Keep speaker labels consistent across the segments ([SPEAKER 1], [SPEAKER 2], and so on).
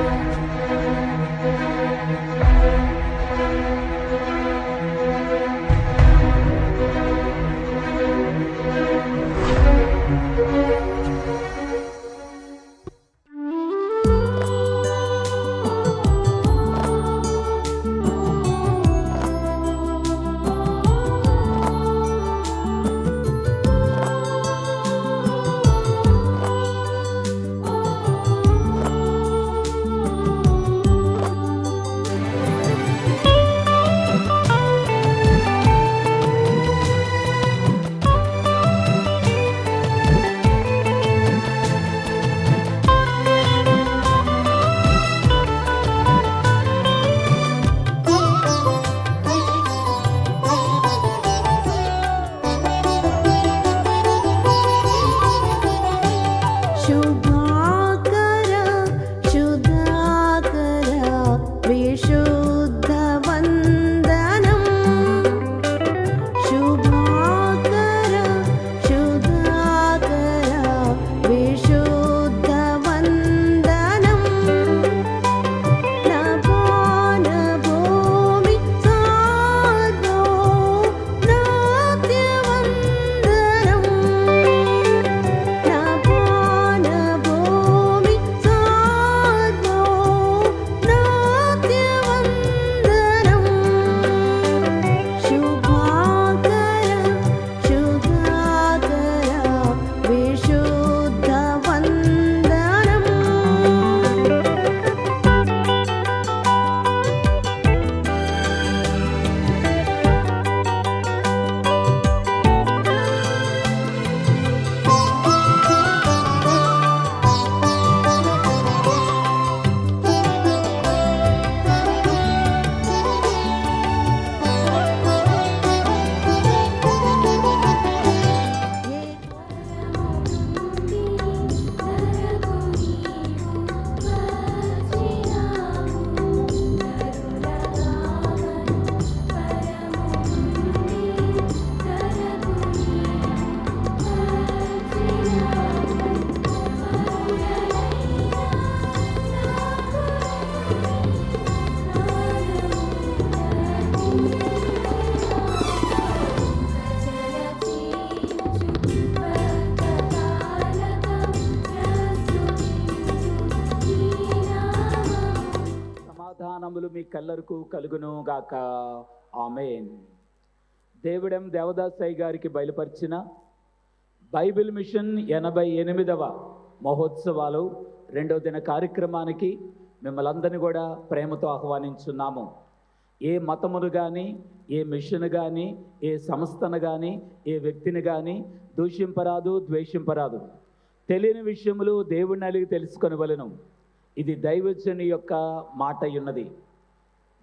[SPEAKER 1] Thank you. కలుగునుగాక. కలుగును గాక ఆమెన్. దేవుడెం దేవదాసాయి గారికి బయలుపరిచిన బైబిల్ మిషన్ ఎనభై ఎనిమిదవ మహోత్సవాలు రెండవ దిన కార్యక్రమానికి మిమ్మల్ని అందరినీ కూడా ప్రేమతో ఆహ్వానించున్నాము. ఏ మతమును కానీ ఏ మిషన్ కానీ ఏ సంస్థను కానీ ఏ వ్యక్తిని కానీ దూషింపరాదు ద్వేషింపరాదు. తెలియని విషయములు దేవుడిని అలిగి తెలుసుకొనవలెను. ఇది దైవజని యొక్క మాట ఉన్నది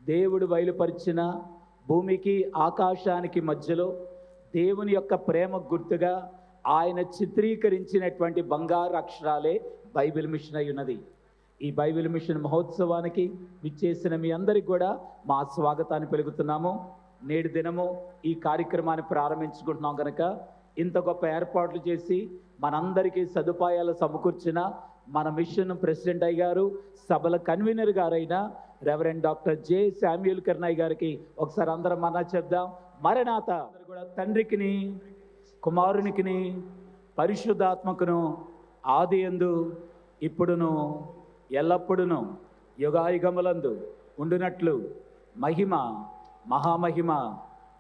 [SPEAKER 1] దేవుడు బయలుపరిచిన భూమికి ఆకాశానికి మధ్యలో దేవుని యొక్క ప్రేమ గుర్తుగా ఆయన చిత్రీకరించినటువంటి బంగారు అక్షరాలే బైబిల్ మిషన్ అయి ఉన్నది. ఈ బైబిల్ మిషన్ మహోత్సవానికి విచ్చేసిన మీ అందరికి కూడా మా స్వాగతాన్ని పెరుగుతున్నాము నేటి దినము ఈ కార్యక్రమాన్ని ప్రారంభించుకుంటున్నాం కనుక ఇంత గొప్ప ఏర్పాట్లు చేసి మనందరికీ సదుపాయాలు సమకూర్చిన మన మిషన్ ప్రెసిడెంట్ అయ్యారు సభల కన్వీనర్ గారైన reverend doctor J Samuel Karnai గారికి ఒకసారి అందరం మన చెప్దాం. మరణాత కూడా తండ్రికిని కుమారునికిని పరిశుద్ధాత్మకును ఆది ఎందు ఇప్పుడును ఎల్లప్పుడును యుగాయుగములందు ఉండునట్లు మహిమ మహామహిమ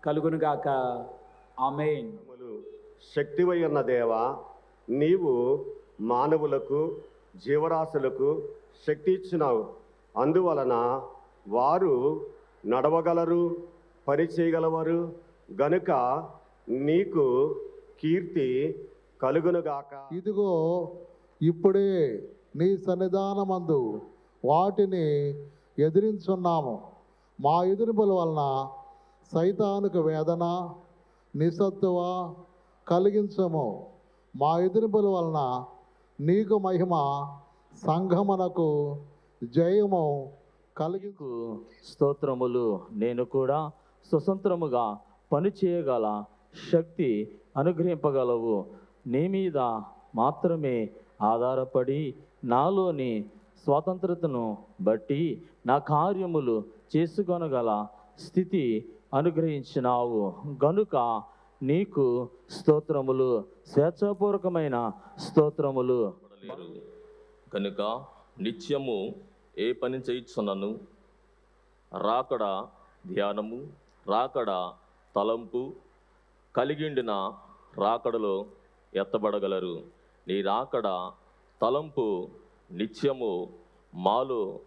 [SPEAKER 1] కలుగునుగాక ఆమెన్.
[SPEAKER 2] శక్తివై ఉన్న దేవ నీవు మానవులకు జీవరాశులకు శక్తి ఇచ్చినావు అందువలన వారు నడవగలరు పని చేయగలవారు గనుక నీకు కీర్తి కలుగునుగాక
[SPEAKER 3] ఇదిగో ఇప్పుడే నీ సన్నిధానమందు వాటిని ఎదిరించున్నాము. మా ఎదురింపుల వలన సైతానుక వేదన నిస్సత్తువ కలిగించము. మా ఎదురింపుల వలన నీకు మహిమ సంఘమునకు జయము కలిగి
[SPEAKER 4] స్తోత్రములు. నేను కూడా స్వతంత్రముగా పని చేయగల శక్తి అనుగ్రహింపగలవు. నీ మీద మాత్రమే ఆధారపడి నాలోని స్వాతంత్రతను బట్టి నా కార్యములు చేసుకొనగల స్థితి అనుగ్రహించినావు. గనుక నీకు స్తోత్రములు స్వేచ్ఛాపూర్వకమైన స్తోత్రములు.
[SPEAKER 5] కనుక నిత్యము ఏ పని చేయుచున్నను? రాకడ ధ్యానము రాకడ తలంపు కలిగిండిన రాకడలో ఎత్తబడగలరు. నీ రాకడ తలంపు నిత్యము మాలో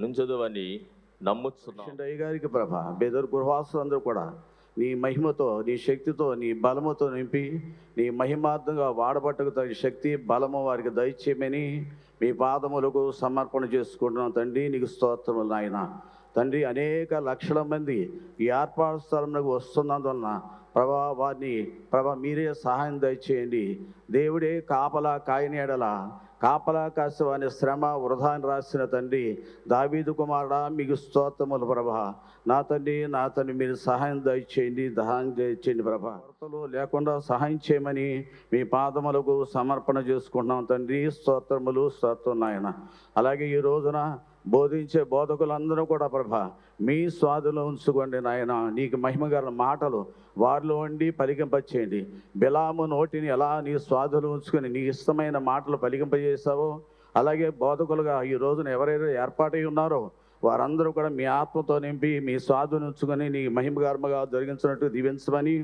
[SPEAKER 5] నుంచదువని నమ్ముచున్నాను
[SPEAKER 6] అయ్య గారికి ప్రభ బెదర్ గృహవాసులందరూ కూడా నీ మహిమతో నీ శక్తితో నీ బలముతో నింపి నీ మహిమార్థంగా వాడబట్టకు తగిన శక్తి బలము వారికి దయచేయమని మీ పాదములకు సమర్పణ చేసుకుంటున్నాం తండ్రి. నీకు స్తోత్రములు నాయన. తండ్రి అనేక లక్షల మంది ఈ ఏర్పాటు స్థలంలోకి వస్తున్నందువలన ప్రభా వారిని ప్రభా మీరే సహాయం దయచేయండి. దేవుడే కాపలా కాయనేడలా కాపలా అనే శ్రమ వృధా అని రాసిన తండ్రి దావీదు కుమారుడా మీకు స్తోత్రములు ప్రభా. నా తండ్రి నా తండ్రి మీరు సహాయం దయచేయండి దహాయం దయచేయండి ప్రభా. వార్తలు లేకుండా సహాయం చేయమని మీ పాదములకు సమర్పణ చేసుకుంటున్నాం తండ్రి. స్తోత్రములు స్తోత్రం నాయన. అలాగే ఈ రోజున బోధించే బోధకులందరూ కూడా ప్రభా మీ స్వాదులో ఉంచుకోండి నాయన. నీకు మహిమగల మాటలు వారిలో ఉండి పలికింపచేయండి బిలాము నోటిని ఎలా నీ స్వాదులు ఉంచుకొని నీ ఇష్టమైన మాటలు పలికింపజేసావో అలాగే బోధకులుగా ఈ రోజున ఎవరైతే ఏర్పాటై ఉన్నారో వారందరూ కూడా మీ ఆత్మతో నింపి మీ స్వాదును ఉంచుకొని నీ మహిమగర్మగా జరిగించినట్టు దీవించమని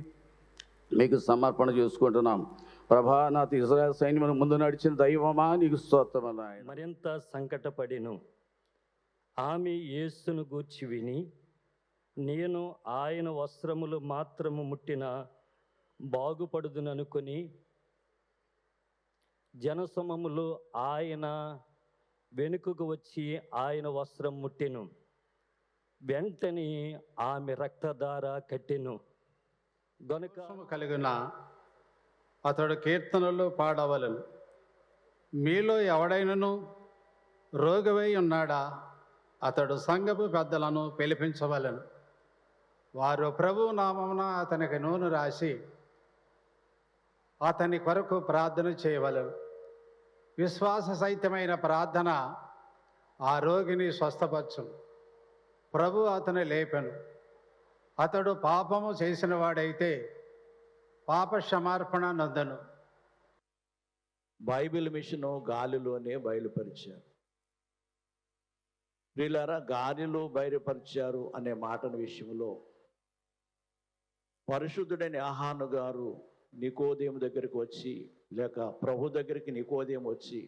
[SPEAKER 6] మీకు సమర్పణ చేసుకుంటున్నాం. ప్రభా నాతో ఇజ్రాయల్ సైన్యం ముందు నడిచిన దైవమా? నీకు స్తోత్రమా
[SPEAKER 7] మరింత సంకటపడిను. ఆమె యేసును గూర్చి విని నేను ఆయన వస్త్రములు మాత్రము ముట్టిన బాగుపడుదుననుకొని జనసమములు ఆయన వెనుకకు వచ్చి ఆయన వస్త్రం ముట్టెను. వెంటనే ఆమె రక్తధార కట్టెను. గనుక
[SPEAKER 8] కలిగిన అతడు కీర్తనలు పాడవలను. మీలో ఎవడైనను రోగమై ఉన్నాడా? అతడు సంఘపు పెద్దలను పిలిపించవలను. వారు ప్రభు నామమున అతనికి నూనె రాసి అతని కొరకు ప్రార్థన చేయవలను. విశ్వాస సహితమైన ప్రార్థన ఆ రోగిని స్వస్థపరచు. ప్రభు అతని లేపెను. అతడు పాపము చేసిన వాడైతే పాప క్షమార్పణ నందను.
[SPEAKER 9] Bible machine గాలిలోనే బయలుపరిచారు. వీళ్ళారా గాలిలో బయలుపరిచారు అనే మాటల విషయంలో పరిశుద్ధుడైన ఆహాను గారు నికోదేము దగ్గరికి వచ్చి లేక ప్రభు దగ్గరికి నికోదేము వచ్చి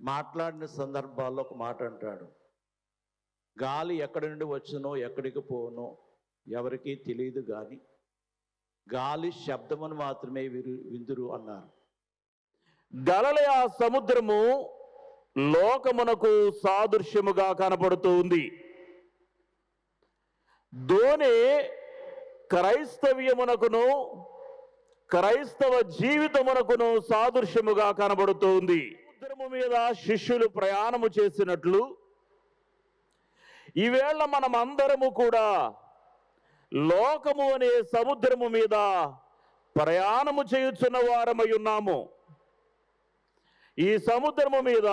[SPEAKER 9] మాట్లాడిన సందర్భాల్లో ఒక మాట అంటాడు. గాలి ఎక్కడి నుండి వచ్చునో ఎక్కడికి పోనో ఎవరికీ తెలియదు కానీ గాలి శబ్దమును మాత్రమే విరు విందురు అన్నారు.
[SPEAKER 4] గలలయ సముద్రము లోకమునకు సాదృశ్యముగా కనపడుతూ ఉంది. ధోని క్రైస్తవ్యమునకును క్రైస్తవ జీవితమునకును సాదృశ్యముగా కనబడుతోంది సముద్రము మీద శిష్యులు ప్రయాణము చేసినట్లు ఈవేళ మనం అందరము కూడా లోకము అనే సముద్రము మీద ప్రయాణము చేయుచున్న వారమై ఉన్నాము. ఈ సముద్రము మీద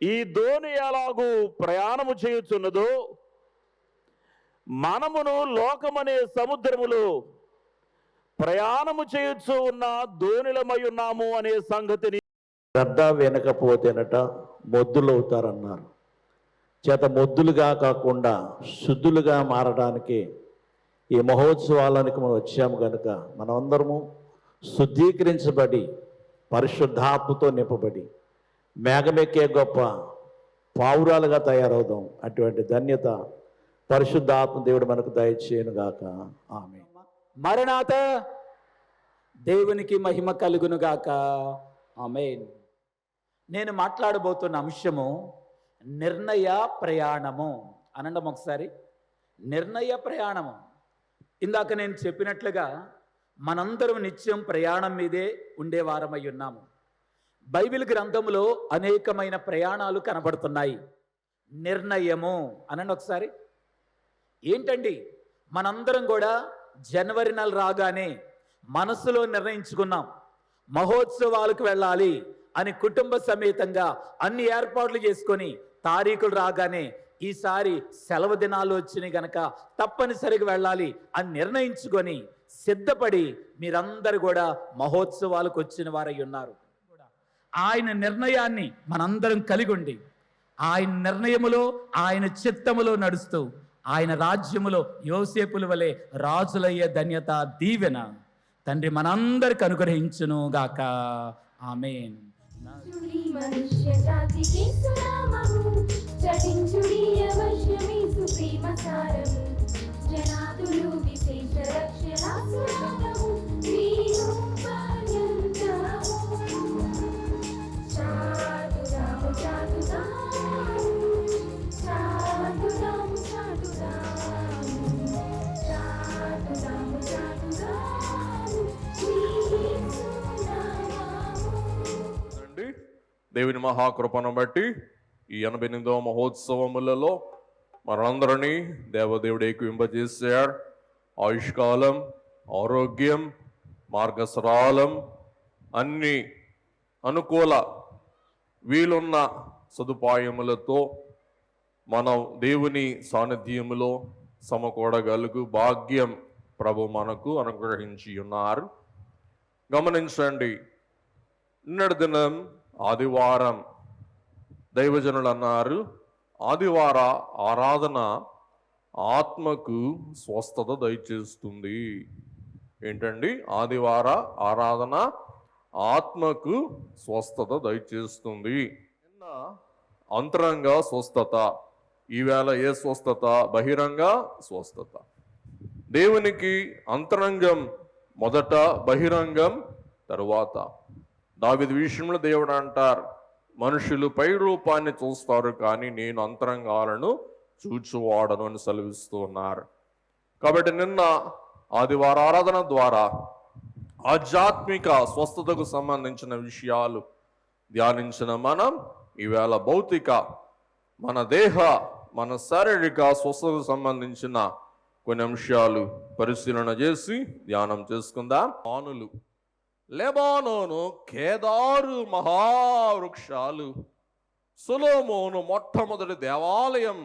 [SPEAKER 4] ఈ దోణి ఎలాగూ ప్రయాణము చేయుచున్నదో మనమును లోకమనే సముద్రములో ప్రయాణము చేయొచ్చు ఉన్న దోణిలమై ఉన్నాము అనే సంగతిని
[SPEAKER 9] శ్రద్ధ వినకపోతేనట మొద్దులవుతారన్నారు చేత మొద్దులుగా కాకుండా శుద్ధులుగా మారడానికి ఈ మహోత్సవాలకు మనం వచ్చాము కనుక మనమందరము శుద్ధీకరించబడి పరిశుద్ధాత్మతో నింపబడి మేఘమెక్కే గొప్ప పావురాలుగా తయారవుదాం. అటువంటి ధన్యత పరిశుద్ధాత్మ దేవుడు మనకు దయచేయను గాక. ఆమె
[SPEAKER 1] మరణాత దేవునికి మహిమ కలుగునుగాక ఆమె నేను మాట్లాడబోతున్న అంశము నిర్ణయ ప్రయాణము. అనండం ఒకసారి. నిర్ణయ ప్రయాణము. ఇందాక నేను చెప్పినట్లుగా మనందరం నిత్యం ప్రయాణం మీదే ఉండేవారమై ఉన్నాము. బైబిల్ గ్రంథంలో అనేకమైన ప్రయాణాలు కనబడుతున్నాయి. నిర్ణయము అనండి ఒకసారి. ఏంటండి? మనందరం కూడా జనవరి నెల రాగానే మనసులో నిర్ణయించుకున్నాం. మహోత్సవాలకు వెళ్ళాలి అని కుటుంబ సమేతంగా అన్ని ఏర్పాట్లు చేసుకొని తారీఖులు రాగానే ఈసారి సెలవు దినాలు వచ్చినాయి గనక తప్పనిసరిగా వెళ్ళాలి అని నిర్ణయించుకొని సిద్ధపడి మీరందరూ కూడా మహోత్సవాలకు వచ్చిన వారై ఉన్నారు. ఆయన నిర్ణయాన్ని మనందరం కలిగి ఉండి ఆయన నిర్ణయములో ఆయన చిత్తములో నడుస్తూ ఆయన రాజ్యములో యోసేపుల వలె రాజులయ్యే ధన్యత దీవెన. తండ్రి మనందరికి అనుగ్రహించును గాక. ఆమెన్.
[SPEAKER 10] మనుష్య జాతికి సునామము చటించుడి అవశ్యమీసు సుప్రీమ సారము. జనాదులు విశేష రక్షణ పర్యంతము
[SPEAKER 11] దేవుని మహాకృపను బట్టి ఈ ఎనభై ఎనిమిదవ మహోత్సవములలో మనందరినీ దేవదేవుడు ఏకవింపజేశాడు ఆయుష్కాలం ఆరోగ్యం మార్గసరాలం అన్ని అనుకూల వీలున్న సదుపాయములతో మనం దేవుని సాన్నిధ్యములో సమకూడగలుగు భాగ్యం ప్రభు మనకు అనుగ్రహించి ఉన్నారు. గమనించండి నిన్నటి దినం ఆదివారం దైవజనులు అన్నారు ఆదివార ఆరాధన ఆత్మకు స్వస్థత దయచేస్తుంది. ఏంటండి? ఆదివార ఆరాధన ఆత్మకు స్వస్థత దయచేస్తుంది. నిన్న అంతరంగ స్వస్థత ఈవేళ ఏ స్వస్థత? బహిరంగ స్వస్థత. దేవునికి అంతరంగం మొదట బహిరంగం తరువాత. దావిది విషయంలో దేవుడు అంటారు మనుషులు పై రూపాన్ని చూస్తారు కానీ నేను అంతరంగాలను చూచువాడను అని సెలవిస్తూ ఉన్నారు. కాబట్టి నిన్న ఆదివార ఆరాధన ద్వారా ఆధ్యాత్మిక స్వస్థతకు సంబంధించిన విషయాలు ధ్యానించిన మనం ఈవేళ భౌతిక మన దేహ మన శారీరక స్వస్థతకు సంబంధించిన కొన్ని అంశాలు పరిశీలన చేసి ధ్యానం చేసుకుందాం. ఆనులు లెబానోను కేదారు మహావృక్షాలు సులోమోను మొట్టమొదటి దేవాలయం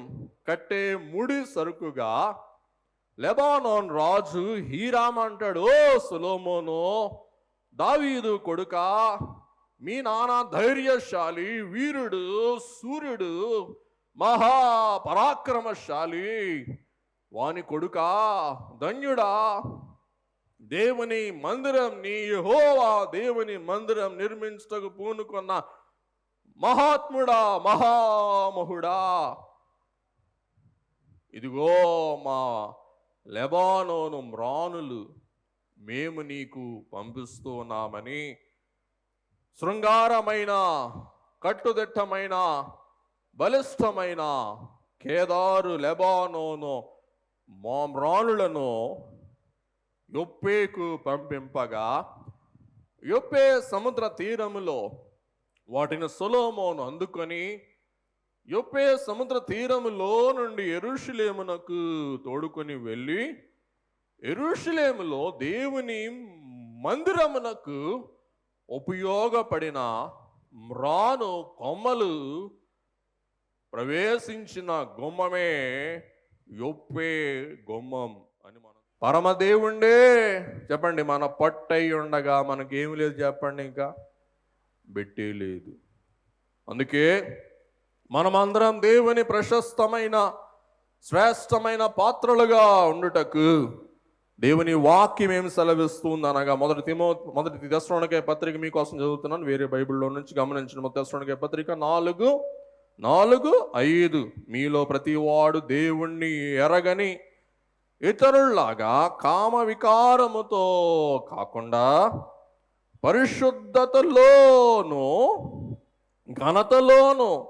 [SPEAKER 11] కట్టే ముడి సరుకుగా లెబానోన్ రాజు హీరామ్ అంటాడు ఓ సులోమోను దావీదు కొడుక మీ నాన్న ధైర్యశాలి వీరుడు సూర్యుడు మహా పరాక్రమశాలి వాని కొడుకా ధన్యుడా దేవుని మందిరం నీ యెహోవా దేవుని మందిరం నిర్మించటకు పూనుకున్న మహాత్ముడా మహామహుడా. ఇదిగో మా లెబానోను మ్రానులు మేము నీకు పంపిస్తూ ఉన్నామని శృంగారమైన కట్టుదిట్టమైన బలిష్టమైన కేదారు లెబానోను మామ్రానులను యొప్పేకు పంపింపగా యొప్పే సముద్ర తీరములో వాటిని సొలోమోను అందుకొని యొప్పే సముద్ర తీరములో నుండి ఎరుషులేమునకు తోడుకొని వెళ్ళి ఎరుషులేములో దేవుని మందిరమునకు ఉపయోగపడిన మ్రాను కొమ్మలు ప్రవేశించిన గుమ్మమే యొప్పే గుమ్మం. పరమదేవుండే. చెప్పండి మన పట్టయి ఉండగా మనకేమి లేదు చెప్పండి ఇంకా. బెట్టే లేదు. అందుకే మనమందరం దేవుని ప్రశస్తమైన శ్రేష్టమైన పాత్రలుగా ఉండుటకు దేవుని వాక్యం ఏమి సెలవిస్తుంది అనగా మొదటి తిమో మొదటి దశరణకాయ పత్రిక మీకోసం చదువుతున్నాను. వేరే బైబిల్లో నుంచి గమనించిన మొదటి పత్రిక నాలుగు నాలుగు ఐదు. మీలో ప్రతివాడు దేవుణ్ణి ఎరగని ఇతరుల్లాగా కామ వికారముతో కాకుండా పరిశుద్ధతలోను ఘనతలోను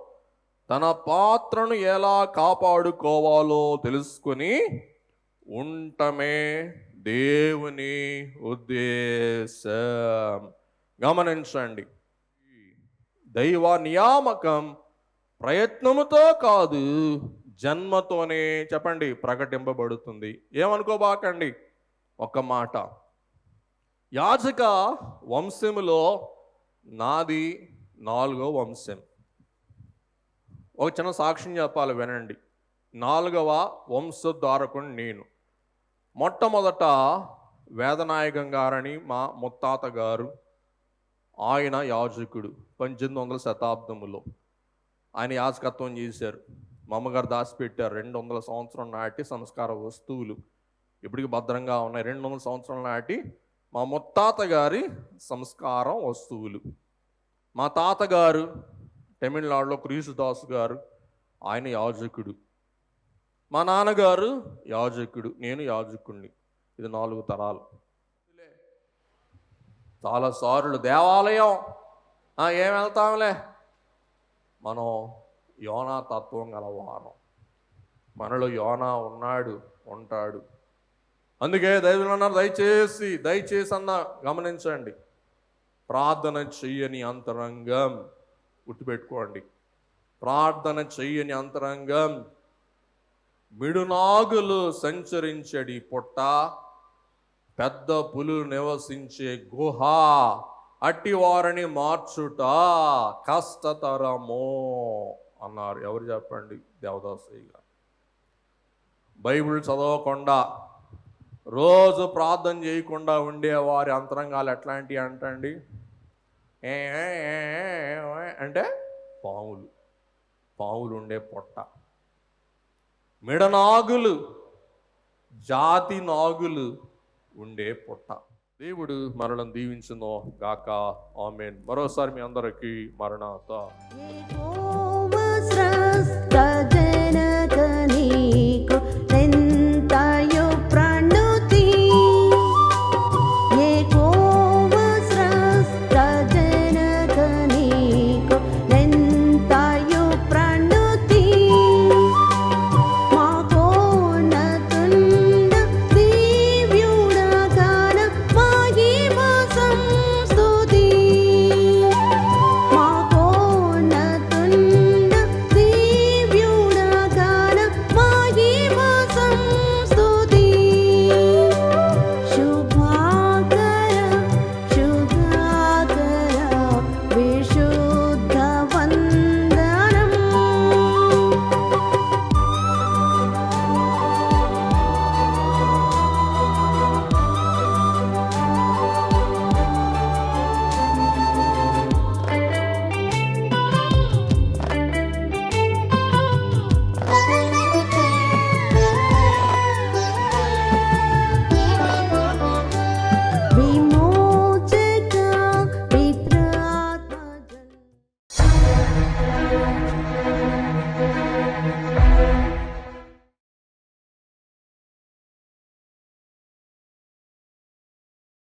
[SPEAKER 11] తన పాత్రను ఎలా కాపాడుకోవాలో తెలుసుకుని ఉండటమే దేవుని ఉద్దేశం. గమనించండి దైవ నియామకం ప్రయత్నముతో కాదు జన్మతోనే చెప్పండి ప్రకటింపబడుతుంది. ఏమనుకోబాకండి? ఒక మాట. యాజక వంశములో నాది నాలుగో వంశం. ఒక చిన్న సాక్ష్యం చెప్పాలి వినండి. నాలుగవ వంశధారకుని నేను. మొట్టమొదట వేదనాయకం గారని మా ముత్తాత గారు ఆయన యాజకుడు పద్దెనిమిది వందల శతాబ్దములో ఆయన యాజకత్వం చేశారు. మా అమ్మగారు దాచిపెట్టారు. రెండు వందల సంవత్సరం నాటి సంస్కార వస్తువులు. ఇప్పటికి భద్రంగా ఉన్నాయి. రెండు వందల సంవత్సరం నాటి మా ముత్తాత గారి సంస్కారం వస్తువులు. మా తాతగారు తమిళనాడులో క్రీసుదాస్ గారు ఆయన యాజకుడు. మా నాన్నగారు యాజకుడు. నేను యాజకుడిని ఇది నాలుగు తరాలు. చాలా సార్లు దేవాలయం ఏం వెళ్తాంలే? మనం యోనా తత్వం గలవారం మనలో యోనా ఉన్నాడు ఉంటాడు. అందుకే దైవులు దయచేసి దయచేసి అన్న గమనించండి. ప్రార్థన చెయ్యని అంతరంగం గుర్తుపెట్టుకోండి. ప్రార్థన చెయ్యని అంతరంగం మిడునాగులు సంచరించడి పొట్ట పెద్ద పులు నివసించే గుహ అట్టి వారిని మార్చుట కష్టతరమో. అన్నారు. ఎవరు చెప్పండి? దేవదాసయ్య గారు. బైబిల్ చదవకుండా రోజు ప్రార్థన చేయకుండా ఉండే వారి అంతరంగాలు ఎట్లాంటివి అంటండి? ఏ అంటే పాములు. పాములు ఉండే పొట్ట. మిడనాగులు జాతి నాగులు ఉండే పొట్ట. దేవుడు మరణం దీవించునో గాక. ఆమెన్. మరోసారి మీ అందరికీ మరణాత.
[SPEAKER 12] the day.